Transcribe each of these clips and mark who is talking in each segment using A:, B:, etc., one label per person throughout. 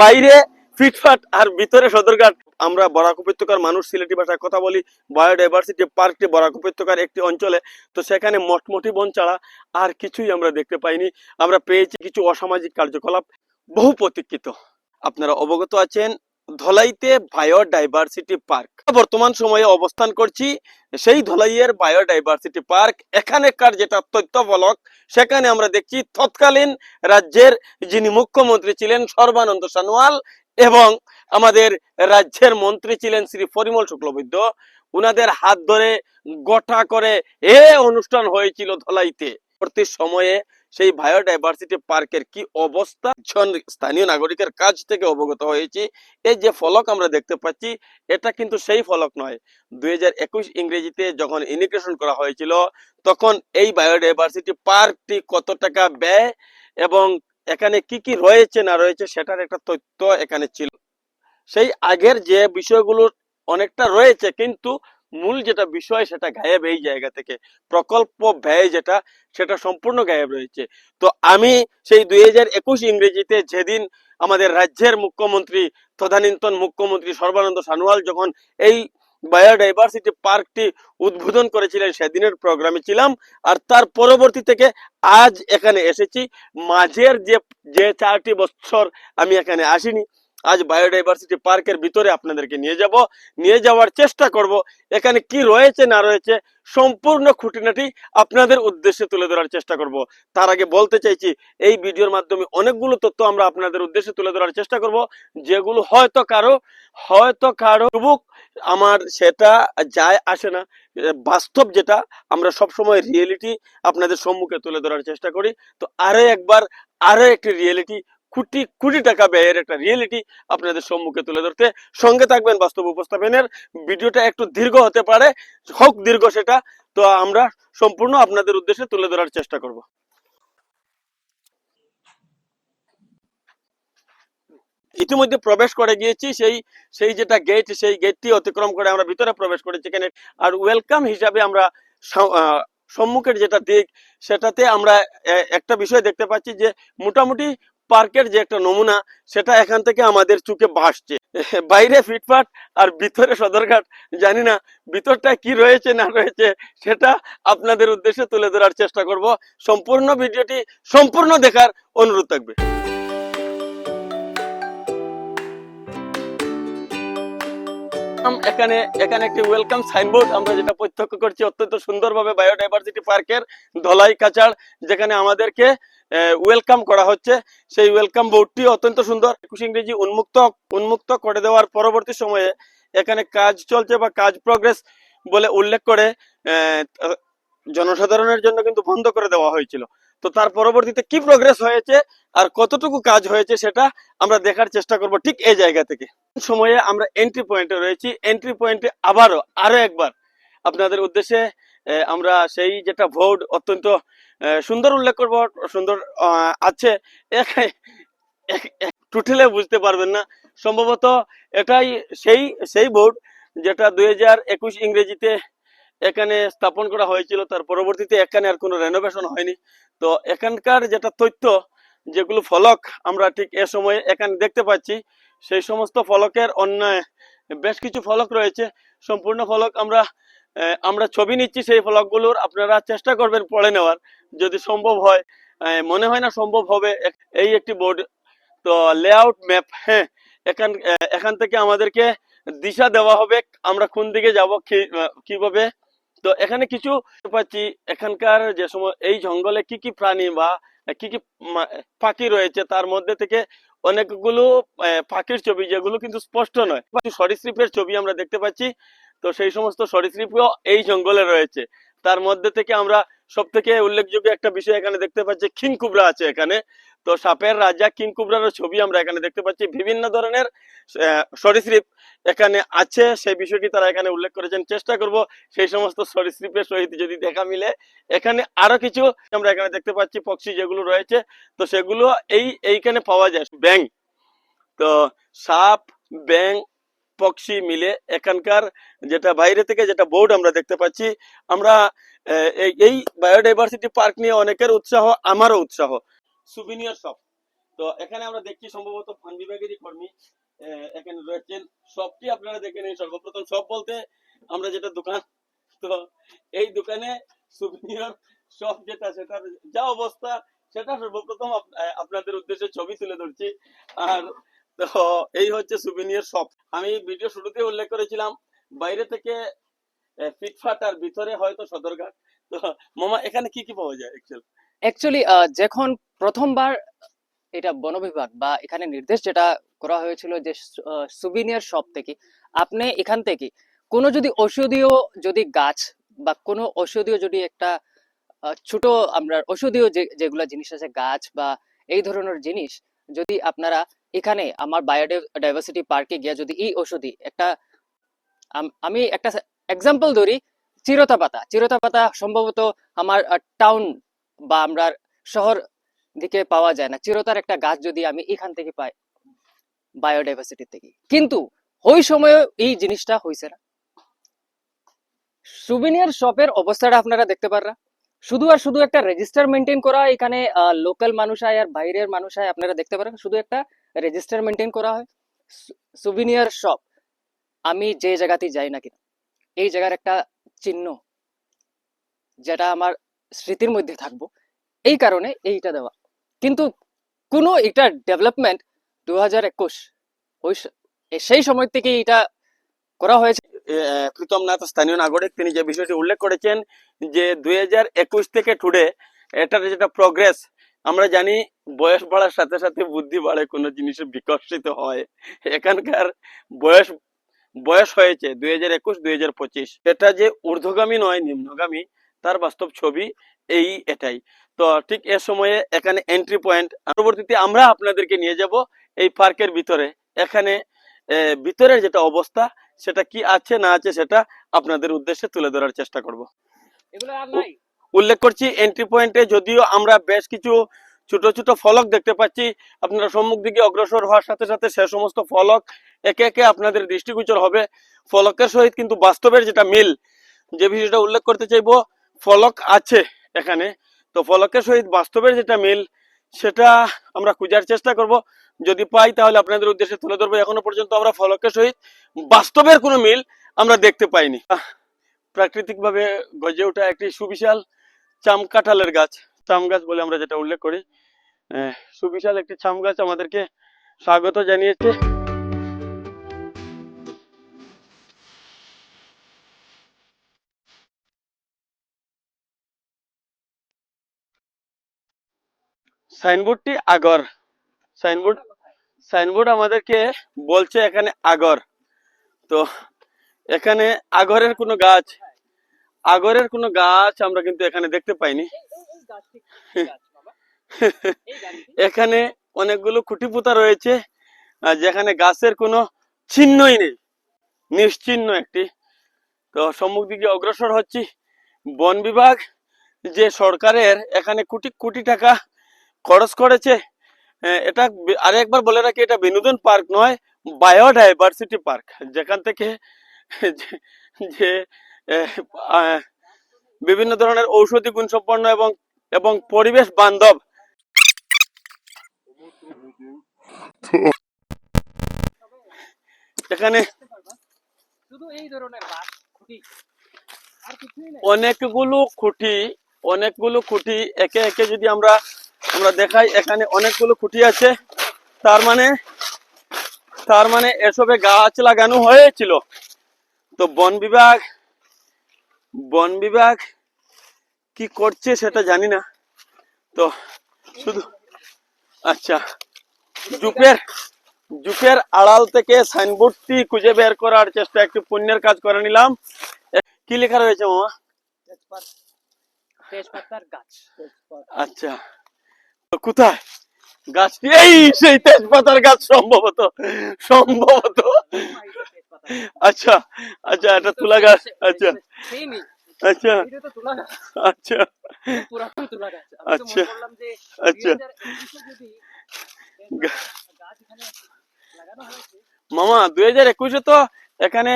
A: বাইরে ফিটফাট আর ভিতরে সদরঘাট। আমরা বরাক উপত্যকার মানুষ, সিলেটি ভাষায় কথা বলি। বায়োডাইভার্সিটি পার্কটি বরাক উপত্যকার একটি অঞ্চলে। তো সেখানে মটমটি বন ছাড়া আর কিছুই আমরা দেখতে পাইনি। আমরা পেয়েছি কিছু অসামাজিক কার্যকলাপ, বহু প্রতীক্ষিত। আপনারা অবগত আছেন ধলাইতে বায়োডাইভার্সিটি পার্ক। বর্তমান সময়ে অবস্থান করছি সেই ধলাইয়ের বায়োডাইভার্সিটি পার্ক। এখানেকার যেটা তথ্য ফলক সেখানে আমরা দেখছি তৎকালীন রাজ্যের যিনি মুখ্যমন্ত্রী ছিলেন সর্বানন্দ সানোয়াল এবং আমাদের রাজ্যের মন্ত্রী ছিলেন শ্রী পরিমল শুক্লবৈদ্য। উনাদের হাত ধরে গোটা করে এ অনুষ্ঠান হয়েছিল ধলাইতে। পরবর্তী সময়ে সেই বায়োডাইভার্সিটি পার্কের কি অবস্থা? স্থানীয় নাগরিকের কাছ থেকে অবগত হয়েছি। এই যে ফলক আমরা দেখতে পাচ্ছি, এটা কিন্তু সেই ফলক নয়। দুই ইংরেজিতে যখন ইনিগ্রেশন করা হয়েছিল, তখন এই বায়োডাইভার্সিটি পার্কটি কত টাকা ব্যয় এবং এখানে কি কি রয়েছে, না রয়েছে, সেটার একটা তথ্য এখানে ছিল। সেই আগের যে বিষয়গুলো অনেকটা রয়েছে, কিন্তু মূল যেটা বিষয় সেটা গায়েব এই জায়গা থেকে, প্রকল্প ব্যয় যেটা সেটা সম্পূর্ণ গায়েব রয়েছে। তো আমি সেই দুই ইংরেজিতে যেদিন আমাদের রাজ্যের মুখ্যমন্ত্রী, তদানীন্তন মুখ্যমন্ত্রী সর্বানন্দ সানোয়াল যখন এই বায়োডাইভার্সিটি পার্কটি উদ্বোধন করেছিলেন সেদিনের প্রোগ্রামে ছিলাম, আর তার পরবর্তী থেকে আজ এখানে এসেছি। মাঝের যে যে চারটি বছর আমি এখানে আসিনি আজ বায়োডাইভার্সিটি পার্কের ভিতরে আপনাদেরকে নিয়ে যাব। নিয়ে যাওয়ার চেষ্টা করব, এখানে কি রয়েছে, না রয়েছে, সম্পূর্ণ খুঁটিনাটি আপনাদের উদ্দেশ্যে তুলে ধরার চেষ্টা করব। তার আগে বলতে চাইছি, এই ভিডিওর মাধ্যমে অনেকগুলো তথ্য আমরা আপনাদের উদ্দেশ্যে তুলে ধরার চেষ্টা করব, যেগুলো হয়তো কারও হয়তো কারও যুবক আমার সেটা যায় আসে না। বাস্তব যেটা, আমরা সব সময় রিয়েলিটি আপনাদের সম্মুখে তুলে ধরার চেষ্টা করি। তো আরও একবার, আরও একটি রিয়েলিটি কোটি কোটি টাকা ব্যয়ের একটা রিয়েলিটি আপনাদের সম্মুখে তুলে ধরতে। সঙ্গে থাকবেন বাস্তব উপস্থাপনের। ভিডিওটা একটু দীর্ঘ হতে পারে, হোক দীর্ঘ সেটা। তো আমরা সম্পূর্ণ আপনাদের উদ্দেশ্যে তুলে ধরার চেষ্টা করব। ইতিমধ্যে প্রবেশ করে গিয়েছি, সেই সেই যেটা গেট সেই গেটটি অতিক্রম করে আমরা ভিতরে প্রবেশ করেছি এখানে। আর ওয়েলকাম হিসাবে আমরা সম্মুখের যেটা দিক, সেটাতে আমরা একটা বিষয় দেখতে পাচ্ছি যে মোটামুটি পার্কের যে একটা নমুনা, সেটা এখান থেকে আমাদের চুকে ভাসছে। বাইরে ফিটফাট আর ভিতরে সদরঘাট, জানি না ভিতরটা কি রয়েছে, না রয়েছে, সেটা আপনাদের উদ্দেশ্যে তুলে ধরার চেষ্টা করব। সম্পূর্ণ ভিডিওটি সম্পূর্ণ দেখার অনুরোধ থাকবে। এখানে এখানে একটি ওয়েলকাম সাইনবোর্ড আমরা যেটা প্রত্যক্ষ করছি, অত্যন্ত সুন্দরভাবে বায়োডাইভার্সিটি পার্কের ধলাই কাচাড় যেখানে আমাদেরকে ওয়েলকাম করা হচ্ছে। সেই ওয়েলকাম বোর্ডটি অত্যন্ত সুন্দর। একুশ ইংরেজি উন্মুক্ত উন্মুক্ত করে দেওয়ার পরবর্তী সময়ে এখানে কাজ চলছে বা কাজ প্রগ্রেস বলে উল্লেখ করে জনসাধারণের জন্য কিন্তু বন্ধ করে দেওয়া হয়েছিল। তো তার পরবর্তীতে কি প্রগ্রেস হয়েছে আর কতটুকু কাজ হয়েছে সেটা আমরা দেখার চেষ্টা করব ঠিক এই জায়গা থেকে। সময়ে আমরা এন্ট্রি পয়েন্টে রয়েছি। এন্ট্রি পয়েন্টে আবারও আরও একবার আপনাদের উদ্দেশ্যে আমরা সেই যেটা ভোট অত্যন্ত সুন্দর উল্লেখ করব, সুন্দর আছে। টুটেলে বুঝতে পারবেন না। সম্ভবত এটাই সেই সেই ভোট যেটা দুই হাজার একুশ ইংরেজিতে এখানে স্থাপন করা হয়েছিল। তার পরবর্তীতে এখানে আর কোনো রেনোভেশন হয়নি। তো এখানকার যেটা তথ্য, যেগুলো ফলক আমরা ঠিক এ সময়ে এখানে দেখতে পাচ্ছি, সেই সমস্ত ফলকের অন্যায় বেশ কিছু ফলক রয়েছে। সম্পূর্ণ ফলক আমরা আমরা ছবি নিচ্ছি সেই ফলকগুলোর আপনারা চেষ্টা করবেন পড়ে নেওয়ার, যদি সম্ভব হয়। মনে হয় না সম্ভব হবে এই একটি বোর্ড তো লেআউট ম্যাপ হ্যাঁ এখান এখান থেকে আমাদেরকে দিশা দেওয়া হবে, আমরা কোন দিকে যাব কীভাবে। তো এখানে কিছু পাচ্ছি, এখানকার যে সময়, এই জঙ্গলে কি কি প্রাণী বা কি কি পাখি রয়েছে, তার মধ্যে থেকে অনেকগুলো পাখির ছবি, যেগুলো কিন্তু স্পষ্ট নয়। সরীসৃপের ছবি আমরা দেখতে পাচ্ছি। তো সেই সমস্ত সরীসৃপও এই জঙ্গলে রয়েছে। তার মধ্যে থেকে আমরা সব থেকে উল্লেখযোগ্য একটা বিষয় এখানে দেখতে পাচ্ছি কিং কুবরা আছে এখানে। তো সাপের রাজা কিং কুবরারও ছবি আমরা এখানে দেখতে পাচ্ছি। বিভিন্ন ধরনের সরীসৃপ এখানে আছে। সেই বিষয়টি তারা এখানে উল্লেখ করেছেন। চেষ্টা করব সেই সমস্ত সরীসৃপের সহিত যদি দেখা মিলে। এখানে আরও কিছু আমরা এখানে দেখতে পাচ্ছি, পক্ষী যেগুলো রয়েছে। তো সেগুলো এই, এইখানে পাওয়া যায়। ব্যাং তো সাপ ব্যাং পক্ষী মিলে এখানকার যেটা বাইরে থেকে যেটা বোর্ড আমরা দেখতে পাচ্ছি, আমরা এই- বায়োডাইভার্সিটি পার্ক নিয়ে অনেকের উৎসাহ, আমারও উৎসাহ। সুবিনিয়ার শপ তো এখানে আমরা দেখছি সম্ভবত ফান বিভাগেরই কর্মী এখানে রয়েছেন। সবটি আপনারা দেখে নিন, সর্বপ্রথম সব বলতে আমরা যেটা দোকান, তো এই দোকানে সুভিনিয়র সব যেটা, সেটার যা অবস্থা, সেটা সর্বপ্রথম আপনাদের উদ্দেশ্যে ছবি তুলে ধরছি। আর তো এই হচ্ছে সুভিনিয়র শপ আমি ভিডিও শুরুতে উল্লেখ করেছিলাম, বাইরে থেকে ফিটফাট আর ভিতরে হয়তো সদরঘাট। তো মামা, এখানে কি কি পাওয়া যায় অ্যাকচুয়ালি
B: অ্যাকচুয়ালি যখন প্রথমবার এটা বন বিভাগ বা এখানে নির্দেশ যেটা করা হয়েছিল যে সুবিনিয়ার শপ থেকে, আপনি এখান থেকে কোনো যদি ঔষধীয় যদি গাছ বা কোনো ঔষধীয় যদি একটা ছোট আমরা ঔষধীয় যেগুলা জিনিস আছে, গাছ বা এই ধরনের জিনিস যদি আপনারা এখানে আমার বায়োডাইভার্সিটি পার্কে গিয়ে যদি এই ঔষধি একটা, আমি একটা এক্সাম্পল ধরি চিরতা পাতা চিরতা পাতা সম্ভবত আমার টাউন বা আমরা শহর দিকে পাওয়া যায় না। চিরতার একটা গাছ যদি আমি এখান থেকে পাই বায়োডাইভার্সিটি থেকে। কিন্তু ওই সময়ে এই জিনিসটা হয়েছে না। সুবিনিয়ার শপের অবস্থাটা আপনারা দেখতে পাররা। শুধু আর শুধু একটা রেজিস্টার মেনটেন করা, এখানে লোকাল মানুষ আয় আর বাইরের মানুষ আপনারা দেখতে পারেন শুধু একটা রেজিস্টার মেনটেন করা হয়। সুবিনিয়ার শপ আমি যে জায়গাতেই যাই না কেন, এই জায়গার একটা চিহ্ন যেটা আমার স্মৃতির মধ্যে থাকব, এই কারণে এইটা দেওয়া। কিন্তু কোনো এটা ডেভেলপমেন্ট দু হাজার একুশ, ওই সেই সময় থেকে এটা করা হয়েছে।
A: প্রীতম নাথ স্থানীয় নাগরিক, তিনি যে বিষয়টি উল্লেখ করেছেন যে দুই হাজার একুশ থেকে টুডে এটার যেটা প্রগ্রেস আমরা জানি বয়স বাড়ার সাথে সাথে বুদ্ধি বাড়ে, কোনো জিনিসের বিকশিত হয়। এখানকার বয়স বয়স হয়েছে দুই হাজার একুশ, দুই হাজার পঁচিশ। এটা যে ঊর্ধ্বগামী নয়, নিম্নগামী, তার বাস্তব ছবি এই এটাই। তো ঠিক এ সময়ে এখানে এন্ট্রি পয়েন্ট পরবর্তীতে আমরা আপনাদেরকে নিয়ে যাব এই পার্কের ভিতরে। এখানে ভিতরের যেটা অবস্থা, সেটা কি আছে না আছে সেটা আপনাদের উদ্দেশ্যে তুলে ধরার চেষ্টা করব।
B: এগুলো আর
A: নাই। উল্লেখ করছি এন্ট্রি পয়েন্টে যদিও আমরা বেশ কিছু ছোট ছোট ফলক দেখতে পাচ্ছি, আপনারা সম্মুখ দিকে অগ্রসর হওয়ার সাথে সাথে সে সমস্ত ফলক একে একে আপনাদের দৃষ্টিগোচর হবে। ফলকের সহিত কিন্তু বাস্তবের যেটা মিল, যে বিষয়টা উল্লেখ করতে চাইব, ফলক আছে এখানে। তো ফলকের সহিত বাস্তবের যেটা মিল, সেটা আমরা খোঁজার চেষ্টা করব। যদি পাই তাহলে আপনাদের উদ্দেশ্যে তুলে ধরবো, এখনও পর্যন্ত আমরা ফলকের সহিত বাস্তবের কোনো মিল আমরা দেখতে পাইনি। প্রাকৃতিকভাবে গজে ওঠা একটি সুবিশাল চাম কাঁঠালের গাছ। চাম গাছ বলে আমরা যেটা উল্লেখ করি। সুবিশাল একটি চাম গাছ আমাদেরকে স্বাগত জানিয়েছে। সাইনবোর্ডটি আগর। সাইনবোর্ড সাইনবোর্ড আমাদেরকে বলছে এখানে আগর। তো, এখানে আগরের কোনো গাছ আগরের কোনো গাছ আমরা কিন্তু এখানে দেখতে পাইনি। এখানে অনেকগুলো খুঁটি পোতা রয়েছে যেখানে গাছের কোনো চিহ্নই নেই নিশ্চিহ্ন একটি। তো সম্মুখ দিকে অগ্রসর হচ্ছি। বন বিভাগ যে সরকারের এখানে কোটি কোটি টাকা খরচ করেছে এটা আরেকবার বলে রাখি এটা বিনোদন পার্ক নয় বায়োডাইভার্সিটি পার্ক। যেখান থেকে যে- বিভিন্ন ধরনের ঔষধি গুণসম্পন্ন এবং এবং পরিবেশ বান্ধব। এখানে অনেকগুলো খুঁটি অনেকগুলো খুঁটি একে একে যদি আমরা আমরা দেখাই এখানে অনেকগুলো খুঁটি আছে। তার মানে তার মানে এসবে গাছ লাগানো হয়েছিল। তো বন বিভাগ বন বিভাগ কি করছে সেটা জানি না। তো শুধু আচ্ছা জুপের জুপের আড়াল থেকে সাইনবোর্ডটি খুঁজে বের করার চেষ্টা একটু পুণ্যের কাজ করে নিলাম। কি লেখা রয়েছে মামা?
B: তেজপাতার গাছ।
A: আচ্ছা কোথায়? গাছটি এই সেই তেজপাতার গাছ সম্ভবত সম্ভবত। আচ্ছা আচ্ছা এটা তুলা গাছ আচ্ছা। আচ্ছা। আচ্ছা। আচ্ছা, আচ্ছা।
B: 2021 যদি গাছ এখানে লাগানো হয়েছে।
A: মামা দুই হাজার একুশে তো এখানে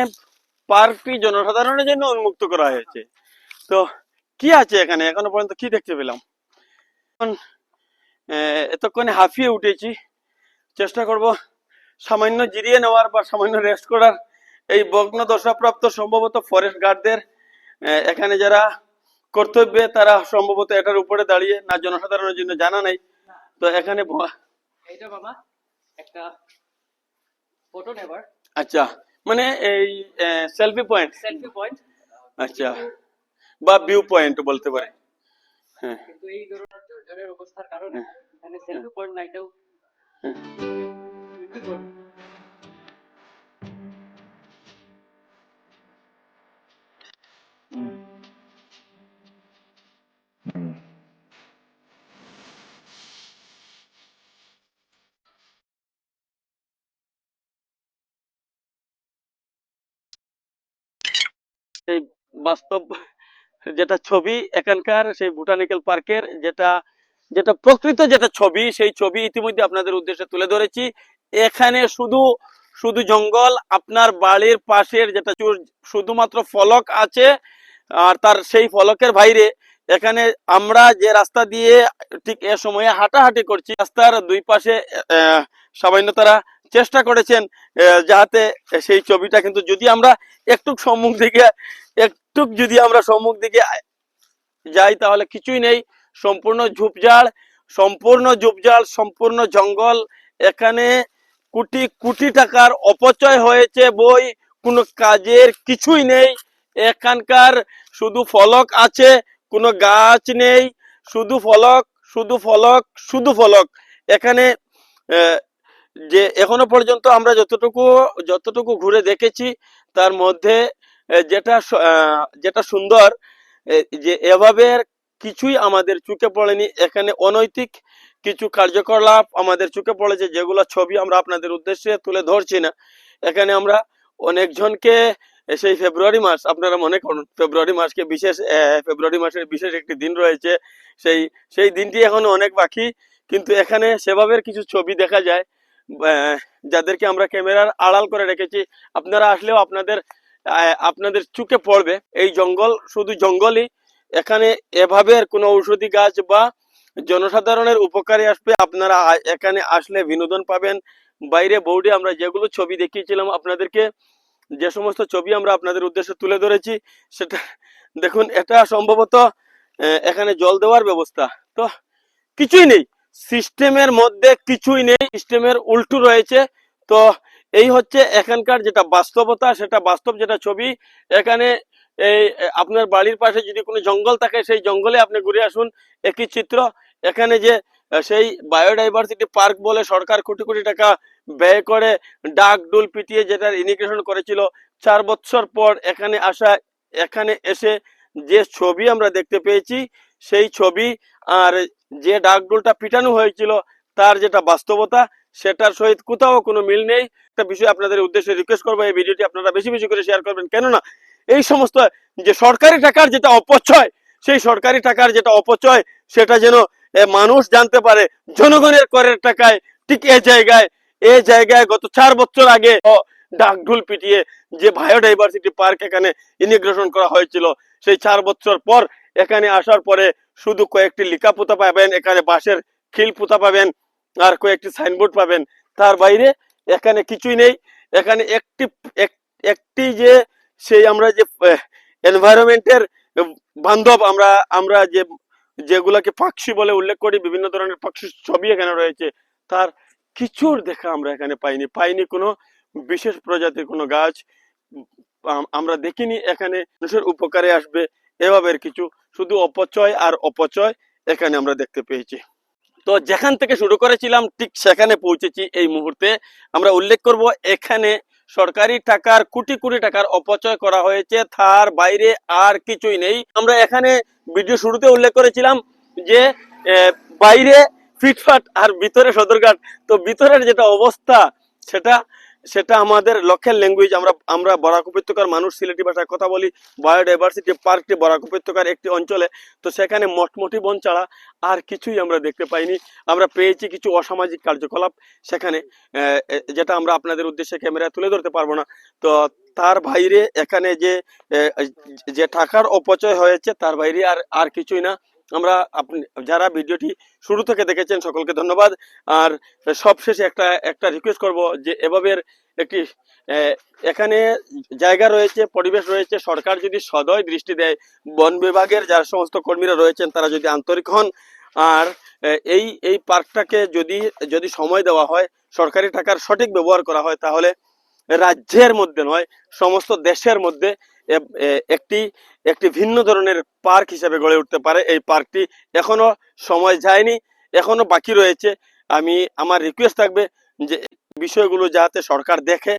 A: পার্কটি জনসাধারণের জন্য উন্মুক্ত করা হয়েছে। তো কি আছে এখানে? এখনও পর্যন্ত কি দেখতে পেলাম? এতক্ষণে হাঁফিয়ে উঠেছি। চেষ্টা করব সামান্য জিরিয়ে নেওয়ার বা সামান্য রেস্ট করার। এই ভগ্ন দশাপ্রাপ্ত সম্ভবত ফরেস্ট গার্ডদের এখানে যারা কর্তব্যে তারা সম্ভবত এটার উপরে দাঁড়িয়ে না জনসাধারণের জন্য জানা নাই। তো এখানে
B: একটা ফটো
A: আচ্ছা মানে এই সেলফি পয়েন্ট
B: সেলফি পয়েন্ট
A: আচ্ছা বা ভিউ পয়েন্ট বলতে পারে। হ্যাঁ।
B: কিন্তু এই ধরনের জলের অবস্থার কারণে এখানে সেলফি পয়েন্ট না
A: সেই বাস্তব যেটা ছবি এখানকার, সেই বোটানিক্যাল পার্কের যেটা যেটা প্রকৃত যেটা ছবি, সেই ছবি ইতিমধ্যে আপনাদের উদ্দেশ্যে তুলে ধরেছি। এখানে শুধু শুধু জঙ্গল, আপনার বাড়ির পাশের যেটা শুধুমাত্র ফলক আছে, আর তার সেই ফলকের বাইরে এখানে আমরা যে রাস্তা দিয়ে ঠিক এ সময়ে হাঁটাহাঁটি করছি, রাস্তার দুই পাশে সামান্য তারা চেষ্টা করেছেন যাতে সেই ছবিটা কিন্তু যদি আমরা একটু সম্মুখ দিকে একটু যদি আমরা সম্মুখ দিকে যাই, তাহলে কিছুই নেই। সম্পূর্ণ ঝুপঝাড় সম্পূর্ণ ঝুপঝাড়, সম্পূর্ণ জঙ্গল, এখানে কোটি কোটি টাকার অপচয় হয়েছে বই, কোনো কাজের কিছুই নেই। এখানকার শুধু ফলক আছে, কোনো গাছ নেই, শুধু ফলক শুধু ফলক শুধু ফলক। এখানে যে এখনও পর্যন্ত আমরা যতটুকু যতটুকু ঘুরে দেখেছি, তার মধ্যে যেটা যেটা সুন্দর যে এভাবে কিছুই আমাদের চোখে পড়েনি। এখানে অনৈতিক কিছু কার্যকলাপ আমাদের চোখে পড়েছে, যেগুলো ছবি আমরা আপনাদের উদ্দেশ্যে তুলে ধরছি না। এখানে আমরা অনেকজনকে সেই ফেব্রুয়ারি মাস, আপনারা মনে করুন, ফেব্রুয়ারি মাসকে বিশেষ ফেব্রুয়ারি মাসের বিশেষ একটি দিন রয়েছে। সেই সেই দিনটি এখনও অনেক বাকি, কিন্তু এখানে সেভাবে কিছু ছবি দেখা যায়। যাদেরকে আমরা ক্যামেরার আড়াল করে রেখেছি, আপনারা আসলেও আপনাদের আপনাদের চোখে পড়বে। এই জঙ্গল শুধু জঙ্গলই, এখানে এভাবে কোনো ঔষধি গাছ বা জনসাধারণের উপকারে আসবে, আপনারা এখানে আসলে বিনোদন পাবেন। বাইরে বোর্ডে আমরা যেগুলো ছবি দেখিয়েছিলাম আপনাদেরকে, যে সমস্ত ছবি আমরা আপনাদের উদ্দেশ্যে তুলে ধরেছি, সেটা, দেখুন, এটা সম্ভবত এখানে জল দেওয়ার ব্যবস্থা। তো, কিছুই নেই। সিস্টেমের মধ্যে কিছুই নেই, সিস্টেমের উল্টো রয়েছে। তো এই হচ্ছে এখানকার যেটা বাস্তবতা, সেটা বাস্তব যেটা ছবি। এখানে এই, আপনার বাড়ির পাশে যদি কোনো জঙ্গল থাকে, সেই জঙ্গলে আপনি ঘুরে আসুন একই চিত্র। এখানে যে, সেই বায়োডাইভার্সিটি পার্ক বলে সরকার কোটি কোটি টাকা ব্যয় করে ডাক, ডুল পিটিয়ে যেটার ইনিগ্রেশন করেছিল। চার বছর পর এখানে আসা, এখানে এসে যে ছবি আমরা দেখতে পেয়েছি, সেই ছবি আর যে ডাকডোলটা পিটানো হয়েছিল, তার যেটা বাস্তবতা, সেটার সহিত কোথাও কোনো মিল নেই। একটা বিষয় আপনাদের উদ্দেশ্যে রিকোয়েস্ট করব, এই ভিডিওটি আপনারা বেশি বেশি করে শেয়ার করবেন। কেননা, এই সমস্ত যে সরকারি টাকার যেটা অপচয়, সেই সরকারি টাকার যেটা অপচয়, সেটা যেন মানুষ জানতে পারে, জনগণের করের টাকায়, ঠিক এ জায়গায় এ জায়গায় গত চার বছর আগে ডাকঢুল পিটিয়ে যে বায়োডাইভার্সিটি পার্ক এখানে ইনিগ্রেশন করা হয়েছিল, সেই চার বছর পর এখানে আসার পরে শুধু কয়েকটি লিখা পোতা পাবেন, এখানে বাঁশের খিল পোতা পাবেন আর কয়েকটি সাইনবোর্ড পাবেন। তার বাইরে এখানে কিছুই নেই। এখানে একটি, এক- একটি যে সেই আমরা যে এনভায়রনমেন্টের বান্ধব আমরা আমরা যে, যেগুলাকে পাখি বলে উল্লেখ করি, বিভিন্ন ধরনের পাখির ছবি এখানে রয়েছে। তার কিছুর দেখা আমরা এখানে পাইনি। পাইনি কোনো বিশেষ প্রজাতির কোনো গাছ। আমরা দেখিনি এখানে মানুষের উপকারে আসবে। এভাবে কিছু, শুধু অপচয় আর অপচয় এখানে আমরা দেখতে পেয়েছি। তো যেখান থেকে শুরু করেছিলাম, ঠিক সেখানে পৌঁছেছি এই মুহূর্তে। আমরা উল্লেখ করব, এখানে সরকারি টাকার, কোটি কোটি টাকার অপচয় করা হয়েছে, তার বাইরে আর কিছুই নেই। আমরা এখানে ভিডিও শুরুতে উল্লেখ করেছিলাম যে বাইরে ফিটফাট আর ভিতরে সদরঘাট। তো ভিতরের যেটা অবস্থা, সেটা সেটা আমাদের লক্ষ্যের ল্যাঙ্গুয়েজ আমরা আমরা বরাক উপত্যকার মানুষ সিলেটি ভাষায় কথা বলি বায়োডাইভার্সিটি পার্কটি বরাক উপত্যকার একটি অঞ্চলে তো সেখানে মটমটি বন ছাড়া আর কিছুই আমরা দেখতে পাইনি আমরা পেয়েছি কিছু অসামাজিক কার্যকলাপ সেখানে যেটা আমরা আপনাদের উদ্দেশ্যে ক্যামেরায় তুলে ধরতে পারব না তো তার বাইরে এখানে যে যে টাকার অপচয় হয়েছে তার বাইরে আর আর কিছুই না আমরা আপনি, যারা ভিডিওটি শুরু থেকে দেখেছেন সকলকে ধন্যবাদ। আর সবশেষে একটা একটা রিকোয়েস্ট করব যে এভাবে একটি এখানে জায়গা রয়েছে, পরিবেশ রয়েছে, সরকার যদি সদয় দৃষ্টি দেয়, বন বিভাগের যারা সমস্ত কর্মীরা রয়েছেন তারা যদি আন্তরিক হন, আর এই এই পার্কটাকে যদি যদি সময় দেওয়া হয়, সরকারি টাকার সঠিক ব্যবহার করা হয়, তাহলে রাজ্যের মধ্যে নয়, সমস্ত দেশের মধ্যে একটি একটি ভিন্ন ধরনের পার্ক হিসেবে গড়ে উঠতে পারে এই পার্কটি। এখনও সময় যায়নি, এখনও বাকি রয়েছে। আমি, আমার রিকোয়েস্ট থাকবে যে বিষয়গুলো যাতে সরকার দেখে।